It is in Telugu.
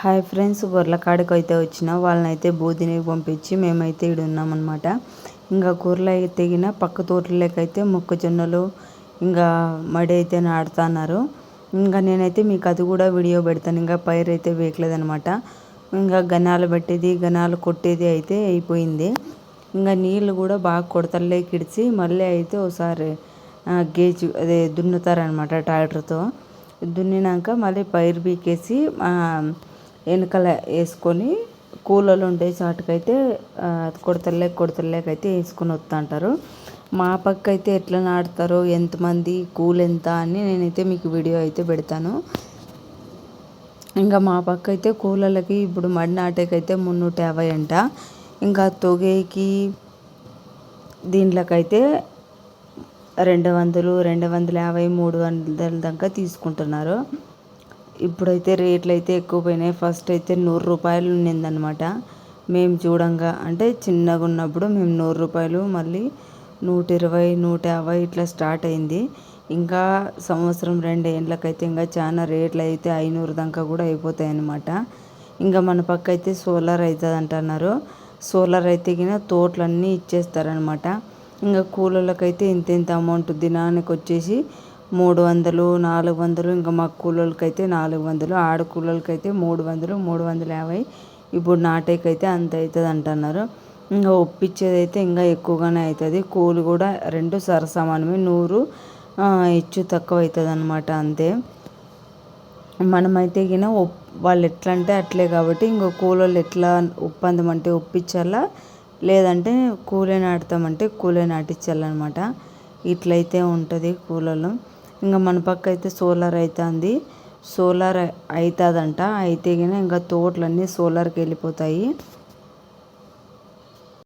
హాయ్ ఫ్రెండ్స్ గొర్రెల కాడికి అయితే వచ్చిన వాళ్ళనైతే అయితే పంపించి మేమైతే ఇక్కడ ఉన్నామన్నమాట. ఇంకా కూరలు అయితే తెగిన పక్క తోటలోకైతే మొక్కజొన్నలు ఇంకా మడి అయితే నాడుతున్నారు ఇంకా నేనైతే మీకు అది కూడా వీడియో పెడతాను ఇంకా పైరు అయితే వేయలేదనమాట ఇంకా గనాలు పెట్టేది గనాలు కొట్టేది అయితే అయిపోయింది. ఇంకా నీళ్ళు కూడా బాగా కొడతలే కిడిచి మళ్ళీ అయితే ఒకసారి గేజ్ అదే దున్నుతారనమాట ట్రాక్టర్తో. దున్నినాక మళ్ళీ పైరు బీకేసి వెనకాల వేసుకొని కూలలు ఉండే చాటుకైతే కొడతలేక కొడతలేకైతే వేసుకొని వస్తా అంటారు మా పక్క అయితే ఎట్లా నాటుతారో ఎంతమంది కూల్ ఎంత అని నేనైతే మీకు వీడియో అయితే పెడతాను. ఇంకా మా పక్క అయితే కూలలకి ఇప్పుడు మడి నాటేకైతే మున్నూట యాభై అంట. ఇంకా తొగేకి దీంట్లోకైతే రెండు వందలు రెండు వందల యాభై మూడు వందల దాకా తీసుకుంటున్నారు. ఇప్పుడైతే రేట్లు అయితే ఎక్కువ పోయినాయి ఫస్ట్ అయితే నూరు రూపాయలు ఉన్నిందనమాట మేము చూడంగా అంటే చిన్నగా ఉన్నప్పుడు మేము నూరు రూపాయలు మళ్ళీ నూట ఇరవై నూట యాభై ఇట్లా స్టార్ట్ అయింది. ఇంకా సంవత్సరం రెండు ఏళ్ళకైతే ఇంకా చాలా రేట్లు అయితే ఐనూరు దాకా కూడా అయిపోతాయి అన్నమాట ఇంకా మన పక్క అయితే సోలార్ అవుతుంది అంటున్నారు సోలార్ అయితే కింద తోటలన్నీ ఇచ్చేస్తారనమాట ఇంకా కూలర్లకైతే ఇంత ఇంత అమౌంట్ దినానికి వచ్చేసి మూడు వందలు నాలుగు వందలు ఇంకా మా కూలోళ్ళకి అయితే నాలుగు వందలు ఆడ కూలోళ్ళకి అయితే మూడు వందలు మూడు వందల యాభై. ఇప్పుడు నాటేకైతే అంత అవుతుంది అంటున్నారు ఇంకా ఒప్పించేది అయితే ఇంకా ఎక్కువగానే అవుతుంది కూలి కూడా రెండు సరసమానమే నూరు హెచ్చు తక్కువ అవుతుంది అనమాట అంతే. మనమైతే గిన వాళ్ళు ఎట్లా అంటే అట్లే కాబట్టి ఇంకో కూలోళ్ళు ఎట్లా ఒప్పందం అంటే ఒప్పించాలా లేదంటే కూలే నాటుతామంటే కూలే నాటించాలన్నమాట ఇట్లయితే ఉంటుంది కూలలో ఇంకా మన పక్క అయితే సోలార్ అవుతుంది సోలార్ అవుతుందంట అయితే కానీ ఇంకా తోటలన్నీ సోలార్కి వెళ్ళిపోతాయి